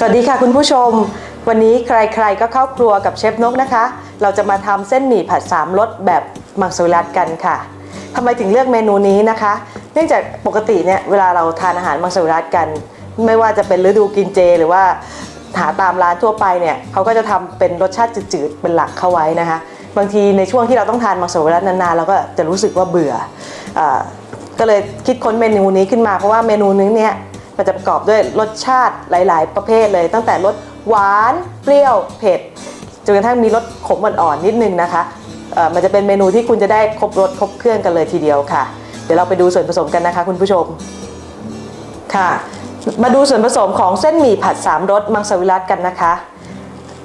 สวัสดีค่ะคุณผู้ชม วันนี้ใครๆก็เข้าครัวกับเชฟนกนะคะ เราจะมาทำเส้นหมี่ผัดสามรสแบบมังสวิรัตกันค่ะทำไมถึงเลือกเมนูนี้นะคะ เนื่องจากปกติเนี่ยเวลาเราทานอาหารมังสวิรัตกัน ไม่ว่าจะเป็นฤดูกินเจ หรือว่าหาตามร้านทั่วไปเนี่ยเขาก็จะทำเป็นรสชาติจืดๆเป็นหลักเข้าไว้นะคะ บางทีในช่วงที่เราต้องทานมังสวิรัตนานๆเราก็จะรู้สึกว่าเบื่ออก็เลยคิดค้นเมนูนี้ขึ้นมาเพราะว่าเมนูนี้เนี่ย มันจะประกอบด้วยรสชาติหลาย ๆ ประเภทเลย ตั้งแต่รสหวานเปรี้ยวเผ็ดจนกระทั่งมีรสขมอ่อนๆนิดนึงนะคะมันจะเป็นเมนูที่คุณจะได้ครบรสครบเครื่องกันเลยทีเดียวค่ะ เดี๋ยวเราไปดูส่วนผสมกันนะคะ คุณผู้ชมค่ะ มาดูส่วนผสมของเส้นหมี่ผัดสามรสมังสวิรัตกันนะคะ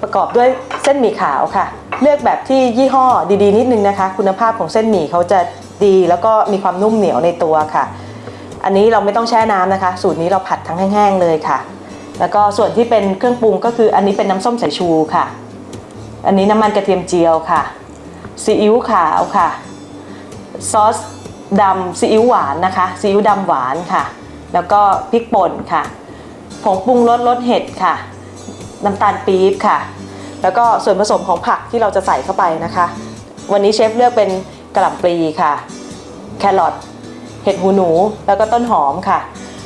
ประกอบด้วยเส้นหมี่ขาวค่ะ เลือกแบบที่ยี่ห้อดีๆ นิดนึงนะคะ คุณภาพของเส้นหมี่เขาจะดีแล้วก็มีความนุ่มเหนียวในตัวค่ะ อันนี้เราไม่ต้องแช่น้ำนะคะ สูตรนี้เราผัดทั้งแห้งๆเลยค่ะ แล้วก็ส่วนที่เป็นเครื่องปรุงก็คืออันนี้เป็นน้ำส้มสายชูค่ะ อันนี้น้ำมันกระเทียมเจียวค่ะซีอิ๊วขาวค่ะซอสดำซีอิ๊วหวานนะคะซีอิ๊วดำหวานค่ะ แล้วก็พริกป่นค่ะผงปรุงรสรสเห็ดค่ะ น้ำตาลปี๊บค่ะ แล้วก็ส่วนผสมของผักที่เราจะใส่เข้าไปนะคะ วันนี้เชฟเลือกเป็นกระหล่ำปลีค่ะ แครอท เห็ดหูหนู แล้วก็ต้นหอมค่ะ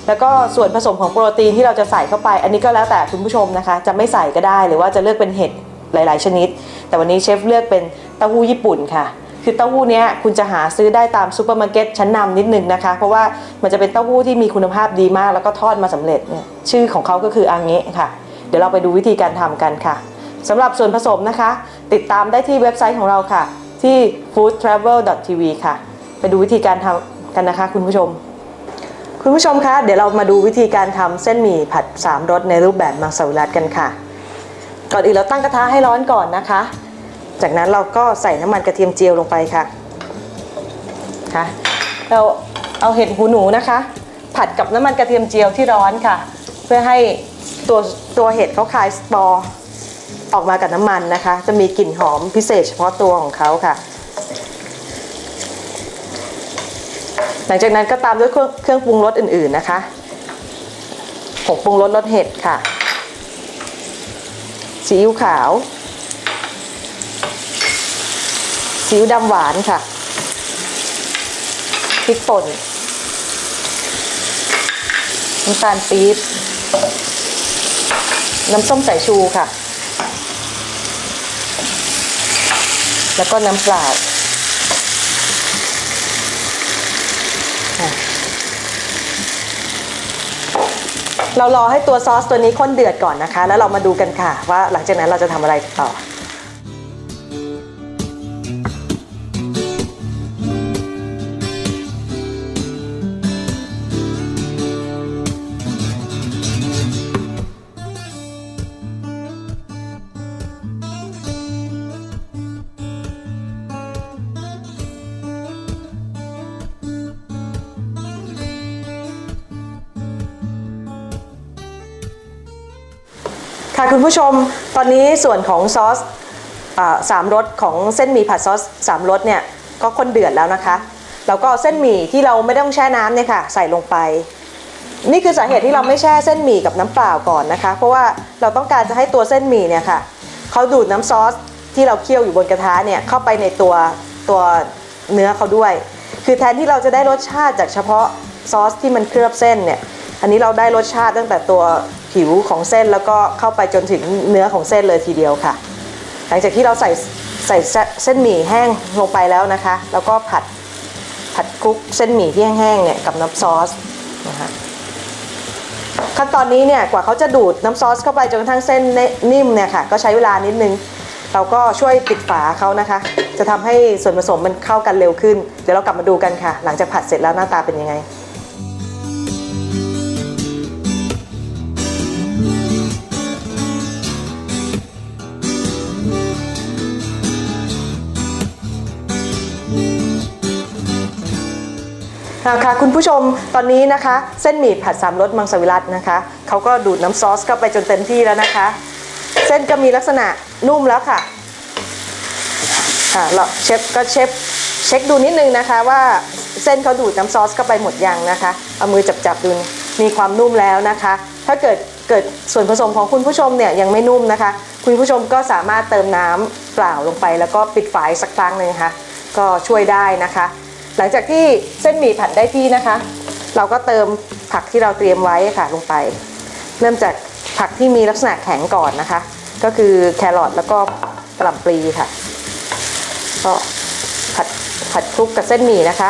แล้วก็ส่วนผสมของโปรตีนที่เราจะใส่เข้าไป อันนี้ก็แล้วแต่คุณผู้ชมนะคะ จะไม่ใส่ก็ได้หรือว่าจะเลือกเป็นเห็ดหลาย ๆ ชนิด แต่วันนี้เชฟเลือกเป็นเต้าหู้ญี่ปุ่นค่ะคือเต้าหู้เนี้ยคุณจะหาซื้อได้ตามซูเปอร์มาร์เก็ตชั้นนำนิดนึงนะคะ เพราะว่ามันจะเป็นเต้าหู้ที่มีคุณภาพดีมาก แล้วก็ทอดมาสำเร็จเนี่ยชื่อของเขาก็คืออังเงะค่ะ เดี๋ยวเราไปดูวิธีการทำกันค่ะสำหรับส่วนผสมนะคะ ติดตามได้ที่เว็บไซต์ของเราค่ะ ที่ foodtravel.tv ค่ะ ไปดูวิธีการทำ กันนะคะ คุณผู้ชม คุณผู้ชมคะ เดี๋ยวเรามาดูวิธีการทำเส้นหมี่ผัดสามรสในรูปแบบมังสวิรัตกันค่ะ ก่อนอื่นเราตั้งกระทะให้ร้อนก่อนนะคะ จากนั้นเราก็ใส่น้ำมันกระเทียมเจียวลงไปค่ะค่ะเราเอาเห็ดหูหนูนะคะ ผัดกับน้ำมันกระเทียมเจียวที่ร้อนค่ะ เพื่อให้ตัวตัวเห็ดเขาคลายสปอร์ออกมากับน้ำมันนะคะ จะมีกลิ่นหอมพิเศษเฉพาะตัวของเขาค่ะ หลังจากนั้นก็ตามด้วยเครื่องเครื่องปรุงรสอื่นๆนะคะผงปรุงรสรสเห็ดค่ะ ซีอิ๊วขาว ซีอิ๊วดำหวานค่ะ พริกป่น น้ำตาลปี๊บ น้ำส้มสายชูค่ะ แล้วก็น้ำเปล่า เรารอให้ตัวซอสตัวนี้ข้นเดือดก่อนนะคะ แล้วเรามาดูกันค่ะ ว่าหลังจากนั้นเราจะทำอะไรต่อ ค่ะคุณผู้ชมตอนนี้ส่วนของซอสสามรสของเส้นหมี่ผัดซอสสามรสเนี่ยก็ข้นเดือดแล้วนะคะแล้วก็เส้นหมี่ที่เราไม่ต้องแช่น้ำเนี่ยค่ะ ใส่ลงไป นี่คือสาเหตุที่เราไม่แช่เส้นหมี่กับน้ำเปล่าก่อนนะคะ เพราะว่าเราต้องการจะให้ตัวเส้นหมี่เนี่ยค่ะเขาดูดน้ำซอสที่เราเคี่ยวอยู่บนกระทะเนี่ยเข้าไปในตัวตัวเนื้อเขาด้วย คือแทนที่เราจะได้รสชาติจากเฉพาะซอสที่มันเคลือบเส้นเนี่ย อันนี้เราได้รสชาติตั้งแต่ตัวผิวของเส้นแล้วก็เข้าไปจนถึงเนื้อของเส้นเลยทีเดียวค่ะ หลังจากที่เราใส่ใส่เส้นหมี่แห้งลงไปแล้วนะคะ แล้วก็ผัดผัดคลุกเส้นหมี่ที่แห้งๆเนี่ยกับน้ำซอสนะคะขั้นตอนนี้เนี่ยกว่าเขาจะดูดน้ำซอสเข้าไปจนกระทั่งเส้นนิ่มเนี่ยค่ะก็ใช้เวลานิดนึง เราก็ช่วยปิดฝาเขานะคะ จะทำให้ส่วนผสมมันเข้ากันเร็วขึ้น เดี๋ยวเรากลับมาดูกันค่ะ หลังจากผัดเสร็จแล้วหน้าตาเป็นยังไง ค่ะค่ะคุณผู้ชมตอนนี้นะคะ เส้นหมี่ผัดสามรสมังสวิรัตนะคะเขาก็ดูดน้ำซอสเข้าไปจนเต็มที่แล้วนะคะ เส้นก็มีลักษณะนุ่มแล้วค่ะค่ะเราเชฟก็เชฟเช็คดูนิดนึงนะคะว่าเส้นเขาดูดน้ำซอสเข้าไปหมดยังนะคะ เอามือจับๆดูมีความนุ่มแล้วนะคะ ถ้าเกิดเกิดส่วนผสมของคุณผู้ชมเนี่ยยังไม่นุ่มนะคะ คุณผู้ชมก็สามารถเติมน้ำเปล่าลงไป แล้วก็ปิดฝายสักครั้งหนึ่งค่ะ ก็ช่วยได้นะคะ หลังจากที่เส้นหมี่ผัดได้ที่นะคะ เราก็เติมผักที่เราเตรียมไว้ค่ะลงไป เริ่มจากผักที่มีลักษณะแข็งก่อนนะคะ ก็คือแครอทแล้วก็กระหล่ำปลีค่ะ ก็ผัดผัดคลุกกับเส้นหมี่นะคะ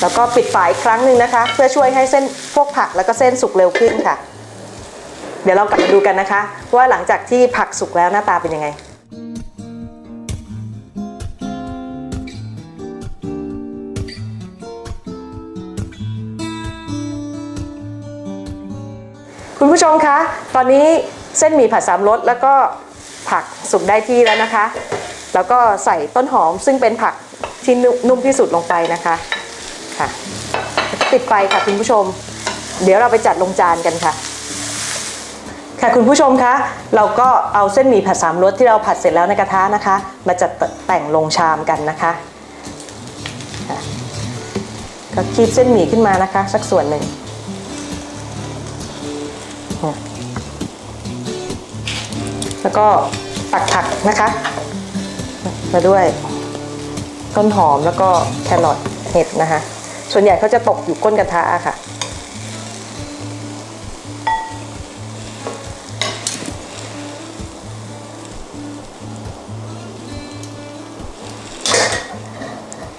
แล้วก็ปิดฝาอีกครั้งหนึ่งนะคะ เพื่อช่วยให้เส้นพวกผักแล้วก็เส้นสุกเร็วขึ้นค่ะ เดี๋ยวเรากลับมาดูกันนะคะ ว่าหลังจากที่ผักสุกแล้วหน้าตาเป็นยังไง คุณผู้ชมคะ ตอนนี้เส้นหมี่ผัดสามรสแล้วก็ผักสุกได้ที่แล้วนะคะ แล้วก็ใส่ต้นหอมซึ่งเป็นผักที่นุ่มที่สุดลงไปนะคะค่ะปิดไฟค่ะคุณผู้ชม เดี๋ยวเราไปจัดลงจานกันค่ะ ค่ะคุณผู้ชมคะ เราก็เอาเส้นหมี่ผัดสามรสที่เราผัดเสร็จแล้วในกระทะนะคะ มาจัดแต่งลงชามกันนะคะค่ะก็คีบเส้นหมี่ขึ้นมานะคะ สักส่วนหนึ่ง แล้วก็ตักผักนะคะ มาด้วยต้นหอมแล้วก็แครอทเห็ดนะคะ ส่วนใหญ่เขาจะตกอยู่ก้นกระทะค่ะ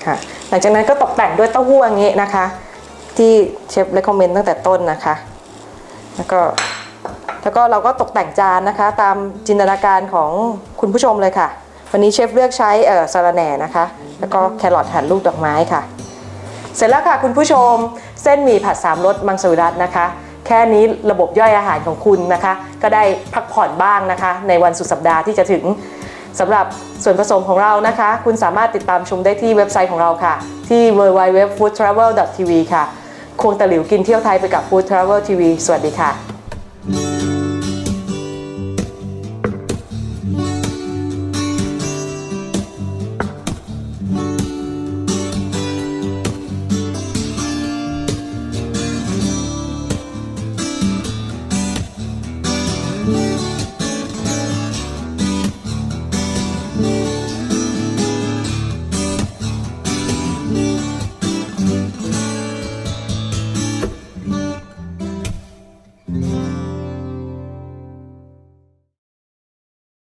ค่ะ หลังจากนั้นก็ตกแต่งด้วยเต้าหู้อย่างนี้นะคะ ที่เชฟเลคคอมเมนต์ตั้งแต่ต้นนะคะ แล้วก็ แล้วก็เราก็ตกแต่งจานนะคะ ตามจินตนาการของคุณผู้ชมเลยค่ะ วันนี้เชฟเลือกใช้เอ่อสาระแหน่นะคะ แล้วก็แครอทหั่นลูกดอกไม้ค่ะ เสร็จแล้วค่ะคุณผู้ชม เส้นหมี่ผัดสามรสมังสวิรัตนะคะ แค่นี้ระบบย่อยอาหารของคุณนะคะ ก็ได้พักผ่อนบ้างนะคะ ในวันสุดสัปดาห์ที่จะถึงสำหรับส่วนผสมของเรานะคะ คุณสามารถติดตามชมได้ที่เว็บไซต์ของเราค่ะ ที่ www.foodtravel.tv ค่ะ ควงตะหลิวกินเที่ยวไทยไปกับ Food Travel TV สวัสดีค่ะ